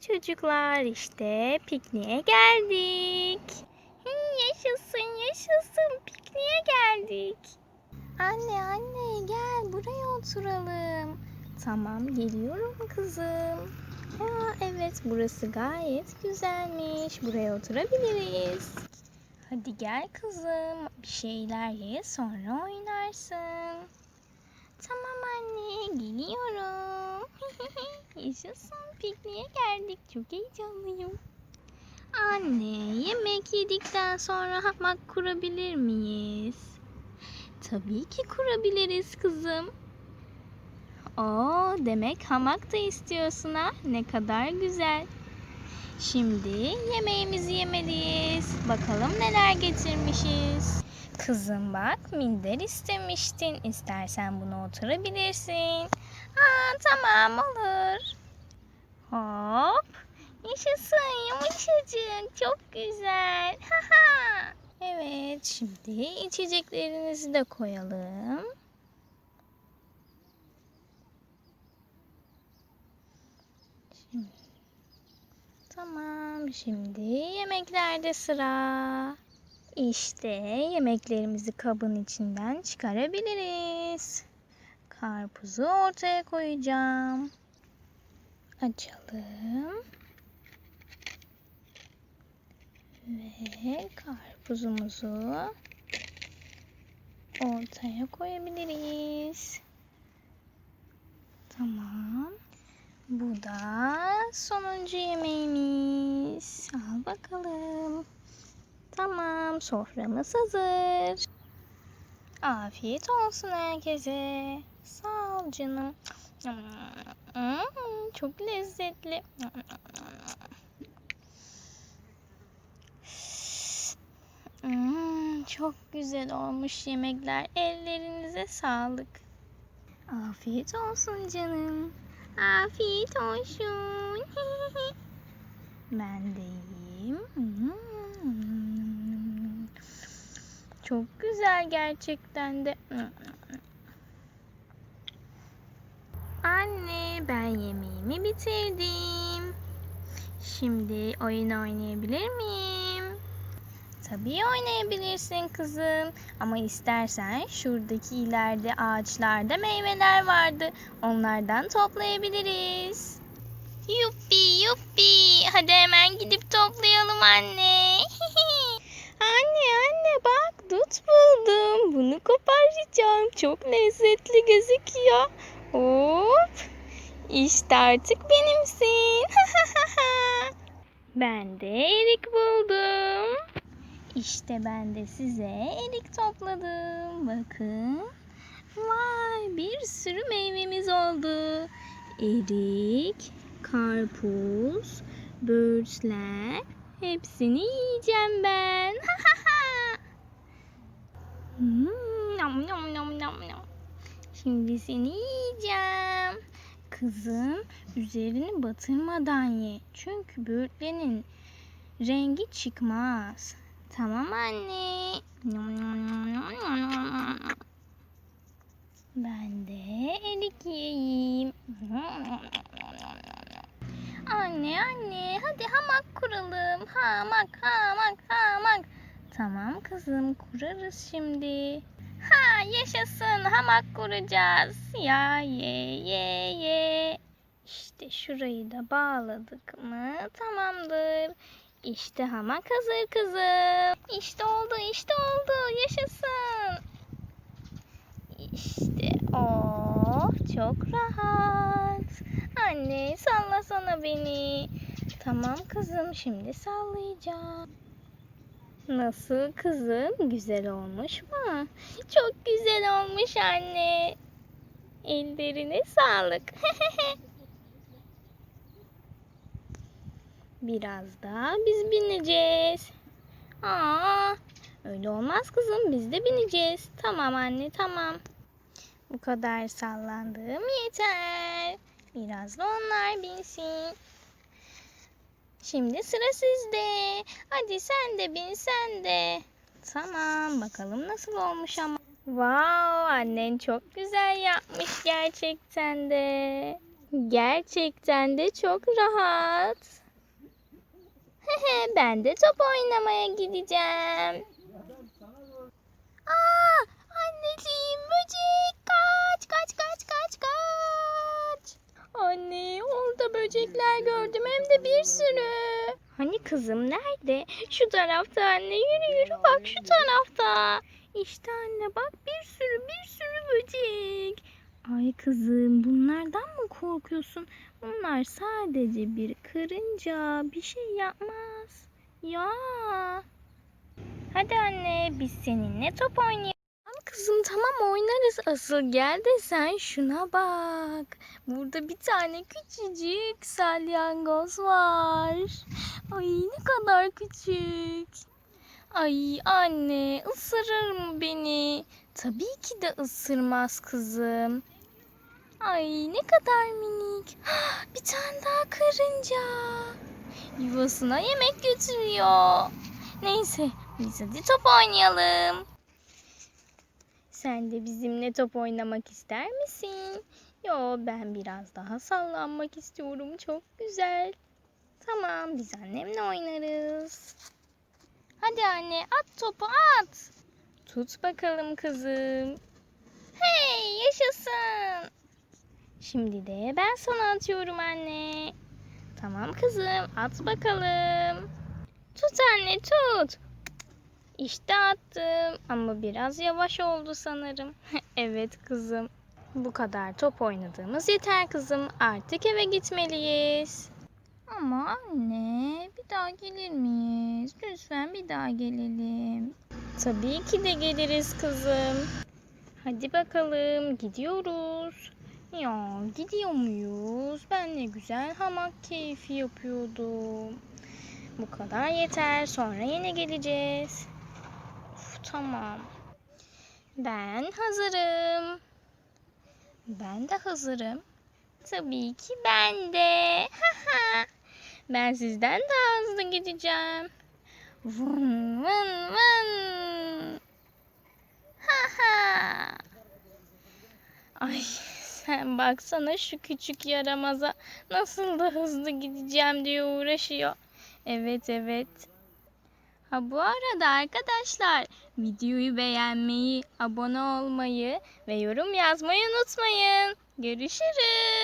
çocuklar işte pikniğe geldik. Hı, yaşasın yaşasın pikniğe geldik. Anne anne gel buraya oturalım. Tamam geliyorum kızım. Ha, evet burası gayet güzelmiş. Buraya oturabiliriz. Hadi gel kızım. Bir şeyler ye sonra oynarsın. Tamam anne. Yaşasın pikniğe geldik. Çok heyecanlıyım. Anne yemek yedikten sonra hamak kurabilir miyiz? Tabii ki kurabiliriz kızım. Oo demek hamak da istiyorsun ha? Ne kadar güzel. Şimdi yemeğimizi yemeliyiz. Bakalım neler getirmişiz. Kızım bak minder istemiştin. İstersen bunu oturabilirsin. Aa tamam olur. Hop. Yaşasın yumuşacık. Çok güzel. Haha. evet şimdi içeceklerinizi de koyalım. Tamam şimdi yemeklerde sıra. İşte yemeklerimizi kabın içinden çıkarabiliriz. Karpuzu ortaya koyacağım. Açalım. Ve karpuzumuzu ortaya koyabiliriz. Tamam. Bu da sonuncu yemeğimiz. Al bakalım. Tamam, soframız hazır. Afiyet olsun herkese. Sağ ol canım. Hmm, çok lezzetli. Hmm, çok güzel olmuş yemekler. Ellerinize sağlık. Afiyet olsun canım. Afiyet olsun. ben de yiyeyim. Hmm. Çok güzel gerçekten de. Anne ben yemeğimi bitirdim. Şimdi oyun oynayabilir miyim? Tabii oynayabilirsin kızım. Ama istersen şuradaki ileride ağaçlarda meyveler vardı. Onlardan toplayabiliriz. Yuppi yuppi. Hadi hemen gidip toplayalım anne. anne anne bak dut buldum. Bunu koparacağım. Çok lezzetli gözüküyor. Hop. İşte artık benimsin. ben de erik buldum. İşte ben de size erik topladım. Bakın. Vay bir sürü meyvemiz oldu. Erik, karpuz, böğürtler. Hepsini yiyeceğim ben. Hmm, nom nom nom nom nom. Şimdi seni yiyeceğim. Kızım üzerini batırmadan ye. Çünkü böğürtlerin rengi çıkmaz. Tamam anne. Ben de erik yiyeyim. Anne anne hadi hamak kuralım. Hamak hamak hamak. Tamam kızım kurarız şimdi. Ha yaşasın hamak kuracağız. Ya ye ye ye. İşte şurayı da bağladık mı tamamdır. İşte hamak hazır kızım. İşte oldu işte oldu yaşasın. İşte oh çok rahat. Anne sallasana beni. Tamam kızım şimdi sallayacağım. Nasıl kızım? Güzel olmuş mu? Çok güzel olmuş anne. Ellerine sağlık. Biraz da biz bineceğiz. Aa, öyle olmaz kızım. Biz de bineceğiz. Tamam anne, tamam. Bu kadar sallandığım yeter. Biraz da onlar binsin. Şimdi sıra sizde. Hadi sen de bin sen de. Tamam bakalım nasıl olmuş ama. Wow annen çok güzel yapmış gerçekten de. Gerçekten de çok rahat. ben de top oynamaya gideceğim. De bir sürü. Hani kızım nerede? Şu tarafta anne yürü yürü bak şu tarafta. İşte anne bak bir sürü bir sürü böcek. Ay kızım bunlardan mı korkuyorsun? Bunlar sadece bir karınca bir şey yapmaz. Ya. Hadi anne biz seninle top oynayalım. Kızım tamam oynarız. Asıl gel de sen şuna bak. Burada bir tane küçücük salyangoz var. Ay ne kadar küçük. Ay anne ısırır mı beni? Tabii ki de ısırmaz kızım. Ay ne kadar minik. Bir tane daha karınca. Yuvasına yemek götürüyor. Neyse biz hadi top oynayalım. Sen de bizimle top oynamak ister misin? Yo ben biraz daha sallanmak istiyorum. Çok güzel. Tamam biz annemle oynarız. Hadi anne at topu at. Tut bakalım kızım. Hey yaşasın. Şimdi de ben sana atıyorum anne. Tamam kızım at bakalım. Tut anne tut. İşte attım ama biraz yavaş oldu sanırım. evet kızım. Bu kadar top oynadığımız yeter kızım. Artık eve gitmeliyiz. Ama anne bir daha gelir miyiz? Lütfen bir daha gelelim. Tabii ki de geliriz kızım. Hadi bakalım gidiyoruz. Ya gidiyor muyuz? Ben ne güzel hamak keyfi yapıyordum. Bu kadar yeter. Sonra yine geleceğiz. Tamam. Ben hazırım. Ben de hazırım. Tabii ki ben de. ben sizden daha hızlı gideceğim. Vın vın vın. Ha. Ay sen baksana şu küçük yaramaza nasıl da hızlı gideceğim diye uğraşıyor. Evet evet. Ha bu arada arkadaşlar videoyu beğenmeyi, abone olmayı ve yorum yazmayı unutmayın. Görüşürüz.